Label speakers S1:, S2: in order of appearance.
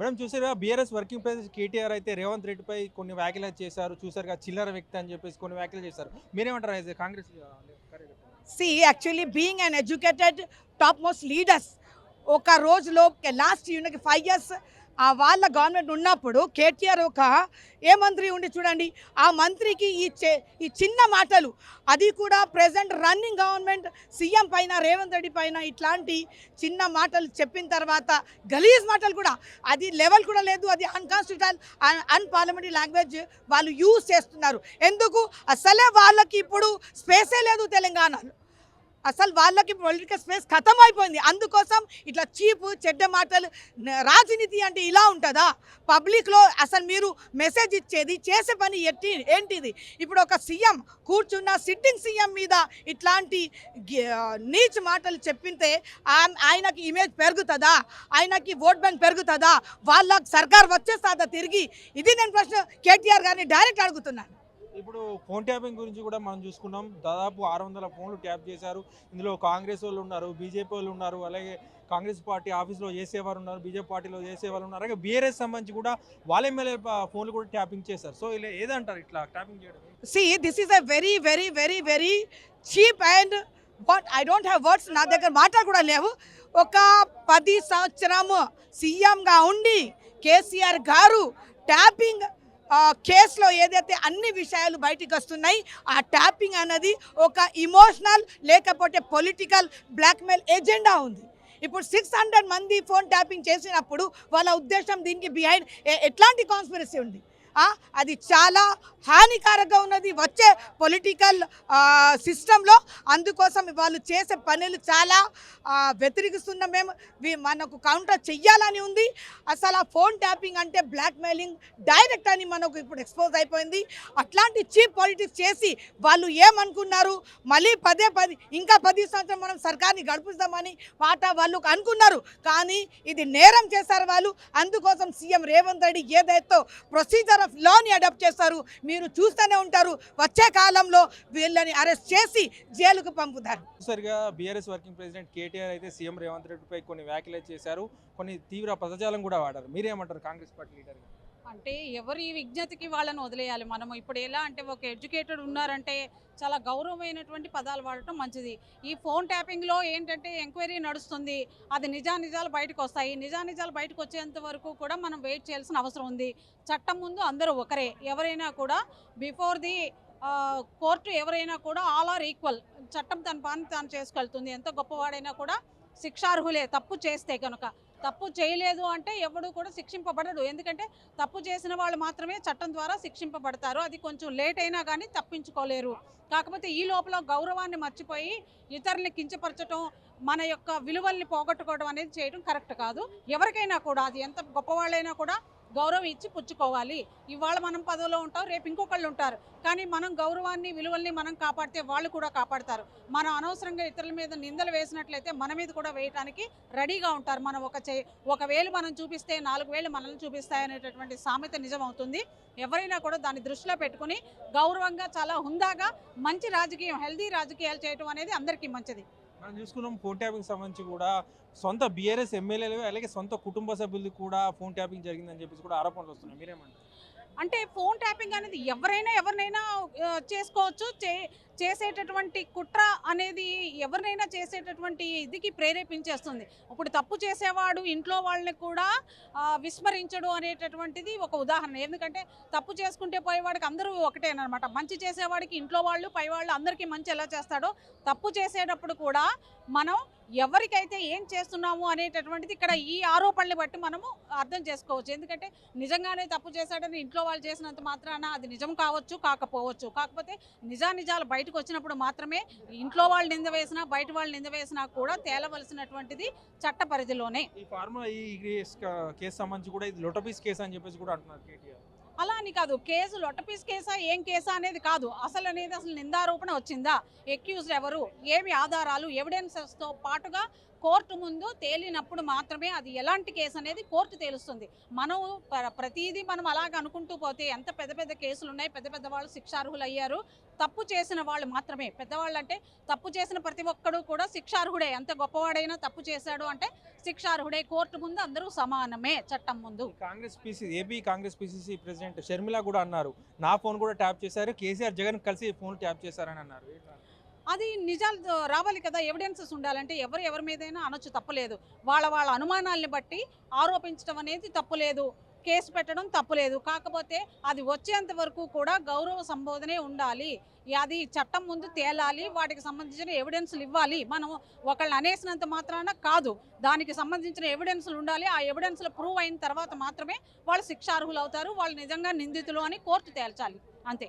S1: Madam చూసారా BRS working president KTR అయితే రేవంత్ రెడ్డిపై కొన్ని వ్యాఖ్యలు చేశారు. చూసారుగా చిల్లర వ్యక్తి అని చెప్పేసి కొన్ని వ్యాఖ్యలు చేశారు. మీరేమంటారు as Congress
S2: see actually being uneducated top most leaders ఒక రోజులో లాస్ట్ యూనిట్ ఫైవ్ ఇయర్స్ ఆ వాళ్ళ గవర్నమెంట్ ఉన్నప్పుడు కేటీఆర్ ఒక ఏ మంత్రి ఉండి చూడండి ఆ మంత్రికి ఈ చే ఈ చిన్న మాటలు అది కూడా ప్రజెంట్ రన్నింగ్ గవర్నమెంట్ సీఎం పైన రేవంత్ రెడ్డి పైన ఇట్లాంటి చిన్న మాటలు చెప్పిన తర్వాత గలీజ్ మాటలు కూడా అది లెవెల్ కూడా లేదు అది అన్కాన్స్టిట్యూషన్ అన్పార్లమెంటరీ లాంగ్వేజ్ వాళ్ళు యూజ్ చేస్తున్నారు. ఎందుకు? అసలే వాళ్ళకి ఇప్పుడు స్పేసే లేదు తెలంగాణలో. అసలు వాళ్ళకి పొలిటికల్ స్పేస్ ఖతం అయిపోయింది అందుకోసం ఇట్లా చీపు చెడ్డ మాటలు రాజనీతి అంటే ఇలా ఉంటుందా? పబ్లిక్లో అసలు మీరు మెసేజ్ ఇచ్చేది చేసే పని ఎట్టి ఏంటిది? ఇప్పుడు ఒక సీఎం కూర్చున్న సిట్టింగ్ సీఎం మీద ఇట్లాంటి నీచ్ మాటలు చెప్పింటే ఆయనకి ఇమేజ్ పెరుగుతుందా? ఆయనకి ఓట్ బ్యాంక్ పెరుగుతుందా? వాళ్ళకి సర్కార్ వచ్చేస్తుందా తిరిగి ఇది నేను ప్రశ్న కేటీఆర్ గారిని డైరెక్ట్ అడుగుతున్నాను.
S1: ఇప్పుడు ఫోన్ ట్యాపింగ్ గురించి కూడా మనం చూసుకున్నాం. దాదాపు ఆరు వందల ఫోన్లు ట్యాప్ చేశారు. ఇందులో కాంగ్రెస్ వాళ్ళు ఉన్నారు బీజేపీ వాళ్ళు ఉన్నారు అలాగే కాంగ్రెస్ పార్టీ ఆఫీస్లో చేసేవారు ఉన్నారు బీజేపీ పార్టీలో చేసేవారు ఉన్నారు అలాగే బీఆర్ఎస్ సంబంధించి కూడా వాళ్ళ ఎమ్మెల్యే ఫోన్లు కూడా ట్యాపింగ్ చేశారు. సో ఇలా ఏదంటారు ఇట్లా ట్యాపింగ్ చేయడం?
S2: See this is a very very very very cheap and what I don't have words నా దగ్గర మాటలు కూడా లేవు. ఒక పది సంవత్సరము సీఎంగా ఉండి కేసీఆర్ గారు ట్యాపింగ్ కేసులో ఏదైతే అన్ని విషయాలు బయటికి వస్తున్నాయి ఆ ట్యాపింగ్ అనేది ఒక ఇమోషనల్ లేకపోతే పొలిటికల్ బ్లాక్మెయిల్ ఎజెండా ఉంది. ఇప్పుడు సిక్స్ హండ్రెడ్ మంది ఫోన్ ట్యాపింగ్ చేసినప్పుడు వాళ్ళ ఉద్దేశం దీనికి బిహైండ్ ఎట్లాంటి కాన్స్పిరసీ ఉంది? అది చాలా హానికారంగా ఉన్నది. వచ్చే పొలిటికల్ సిస్టంలో అందుకోసం వాళ్ళు చేసే పనులు చాలా ఆ, వ్యతిరేకిస్తున్నాం మేము మనకు కౌంటర్ చెయ్యాలని ఉంది. అసలు ఆ ఫోన్ ట్యాపింగ్ అంటే బ్లాక్మెయిలింగ్ డైరెక్ట్ అని మనకు ఇప్పుడు ఎక్స్పోజ్ అయిపోయింది. అట్లాంటి చీప్ పాలిటిక్స్ చేసి వాళ్ళు ఏమనుకున్నారు? మళ్ళీ పదే పది ఇంకా పది సంవత్సరం మనం సర్కార్ని గడిపిస్తామని మాట వాళ్ళు అనుకున్నారు. కానీ ఇది నేరం చేశారు వాళ్ళు. అందుకోసం సీఎం రేవంత్ రెడ్డి ఏదైతే ప్రొసీజర్ ఆఫ్ లాని అడాప్ట్ చేస్తారు. మీరు చూస్తూనే ఉంటారు. వచ్చే కాలంలో వీళ్ళని అరెస్ట్ చేసి జైలుకు పంపుతారు.
S1: సరిగా బీఆర్ఎస్ వర్కింగ్ ప్రెసిడెంట్ కేటీఆర్ అయితే సీఎం రేవంత్ రెడ్డిపై కొన్ని వ్యాఖ్యలు చేశారు. కొన్ని తీవ్ర పదజాలం కూడా వాడారు. మీరేమంటారు కాంగ్రెస్ పార్టీ లీడర్గా
S3: అంటే ఎవరి విజ్ఞతకి వాళ్ళని వదిలేయాలి మనము. ఇప్పుడు ఎలా అంటే ఒక ఎడ్యుకేటెడ్ ఉన్నారంటే చాలా గౌరవమైనటువంటి పదాలు వాడటం మంచిది. ఈ ఫోన్ ట్యాపింగ్లో ఏంటంటే ఎంక్వైరీ నడుస్తుంది. అది నిజానిజాలు బయటకు వస్తాయి. నిజానిజాలు బయటకు వచ్చేంత వరకు కూడా మనం వెయిట్ చేయాల్సిన అవసరం ఉంది. చట్టం ముందు అందరూ ఒకరే. ఎవరైనా కూడా బిఫోర్ ది కోర్టు ఎవరైనా కూడా ఆల్ ఆర్ ఈక్వల్. చట్టం తన పాన్ని తాను చేసుకెళ్తుంది. ఎంత గొప్పవాడైనా కూడా శిక్షార్హులే తప్పు చేస్తే కనుక తప్పు చేయలేదు అంటే ఎవడు కూడా శిక్షింపబడడు. ఎందుకంటే తప్పు చేసిన వాళ్ళు మాత్రమే చట్టం ద్వారా శిక్షింపబడతారు. అది కొంచెం లేట్ అయినా కానీ తప్పించుకోలేరు. కాకపోతే ఈ లోపల గౌరవాన్ని మర్చిపోయి ఇతరుల్ని కించపరచడం మన యొక్క విలువల్ని పోగొట్టుకోవడం అనేది చేయడం కరెక్ట్ కాదు. ఎవరికైనా కూడా అది ఎంత గొప్పవాళ్ళైనా కూడా గౌరవం ఇచ్చి పుచ్చుకోవాలి. ఇవాళ మనం పదవిలో ఉంటాం రేపు ఇంకొకళ్ళు ఉంటారు. కానీ మనం గౌరవాన్ని విలువల్ని మనం కాపాడితే వాళ్ళు కూడా కాపాడతారు. మనం అనవసరంగా ఇతరుల మీద నిందలు వేసినట్లయితే మన మీద కూడా వేయటానికి రెడీగా ఉంటారు. మనం ఒక చే ఒక వేలు మనం చూపిస్తే నాలుగు వేలు మనల్ని చూపిస్తాయనేటటువంటి సామెత నిజమవుతుంది. ఎవరైనా కూడా దాన్ని దృష్టిలో పెట్టుకుని గౌరవంగా చాలా హుందాగా మంచి రాజకీయం హెల్దీ రాజకీయాలు చేయటం అనేది అందరికీ మంచిది.
S1: మనం చూసుకున్నాం ఫోన్ ట్యాపింగ్ సంబంధించి కూడా సొంత బీఆర్ఎస్ ఎమ్మెల్యేలు అలాగే సొంత కుటుంబ సభ్యులు కూడా ఫోన్ ట్యాపింగ్ జరిగిందని చెప్పేసి కూడా ఆరోపణలు వస్తున్నాయి. మీరేమంటారు?
S3: అంటే ఫోన్ ట్యాపింగ్ అనేది ఎవరైనా ఎవరినైనా చేసుకోవచ్చు. చే చేసేటటువంటి కుట్ర అనేది ఎవరినైనా చేసేటటువంటి ఇదికి ప్రేరేపించేస్తుంది. ఇప్పుడు తప్పు చేసేవాడు ఇంట్లో వాళ్ళని కూడా విస్మరించడు అనేటటువంటిది ఒక ఉదాహరణ. ఎందుకంటే తప్పు చేసుకుంటే పోయేవాడికి అందరూ ఒకటేనమాట మంచి చేసేవాడికి ఇంట్లో వాళ్ళు పై వాళ్ళు అందరికీ మంచి ఎలా చేస్తాడో తప్పు చేసేటప్పుడు కూడా మనం ఎవరికైతే ఏం చేస్తున్నాము అనేటటువంటిది ఇక్కడ ఈ ఆరోపణలు బట్టి మనము అర్థం చేసుకోవచ్చు. ఎందుకంటే నిజంగానే తప్పు చేశాడని ఇంట్లో వాళ్ళు చేసినంత మాత్రాన అది నిజం కావచ్చు కాకపోవచ్చు. కాకపోతే నిజానిజాలు బయట బయటకు వచ్చినప్పుడు మాత్రమే ఇంట్లో వాళ్ళు నింద వేసినా బయట వాళ్ళు నింద వేసినా కూడా తేలవలసినటువంటిది చట్ట పరిధిలోనే.
S1: ఈ ఫార్ములా ఈ కేసు సంబంధించి కూడా ఇది లొటపీస్ కేసు అని చెప్పేసి కూడా అంటున్నారు కేటీఆర్.
S3: అలా అని కాదు. కేసు లొట్టపీస్ కేసా ఏం కేసా అనేది కాదు. అసలు అనేది అసలు నిందారోపణ వచ్చిందా? ఎక్యూజ్డ్ ఎవరు? ఏమి ఆధారాలు? ఎవిడెన్సెస్తో పాటుగా కోర్టు ముందు తేలినప్పుడు మాత్రమే అది ఎలాంటి కేసు అనేది కోర్టు తేలుస్తుంది. మనం ప్ర- ప్రతిదీ మనం అలాగ అనుకుంటూ పోతే ఎంత పెద్ద పెద్ద కేసులు ఉన్నాయి పెద్ద పెద్ద వాళ్ళు శిక్షార్హులు అయ్యారు తప్పు చేసిన వాళ్ళు మాత్రమే. పెద్దవాళ్ళు అంటే తప్పు చేసిన ప్రతి ఒక్కడు కూడా శిక్షార్హుడే. ఎంత గొప్పవాడైనా తప్పు చేశాడు అంటే శిక్షార్హుడే. కోర్టు ముందు అందరూ సమానమే చట్టం ముందు.
S1: Congress PC AP Congress PCC president Sharmila కూడా అన్నారు. నా ఫోన్ కూడా ట్యాప్ చేశారు. కేసీఆర్ జగన్ కలిసి ఫోన్ ట్యాప్ చేశారని అన్నారు.
S3: అది నిజాలు రావాలి కదా. ఎవిడెన్సెస్ ఉండాలంటే ఎవరు ఎవరి మీదైనా అనొచ్చు తప్పలేదు. వాళ్ళ వాళ్ళ అనుమానాల్ని బట్టి ఆరోపించడం అనేది తప్పులేదు. కేసు పెట్టడం తప్పులేదు. కాకపోతే అది వచ్చేంత వరకు కూడా గౌరవ సంబోధనే ఉండాలి. అది చట్టం ముందు తేలాలి. వాటికి సంబంధించిన ఎవిడెన్స్లు ఇవ్వాలి. మనం ఒకళ్ళని అనేసినంత మాత్రాన కాదు. దానికి సంబంధించిన ఎవిడెన్స్లు ఉండాలి. ఆ ఎవిడెన్స్లు ప్రూవ్ అయిన తర్వాత మాత్రమే వాళ్ళు శిక్షార్హులు అవుతారు వాళ్ళు నిజంగా నిందితులు అని కోర్టు తేల్చాలి. అంతే.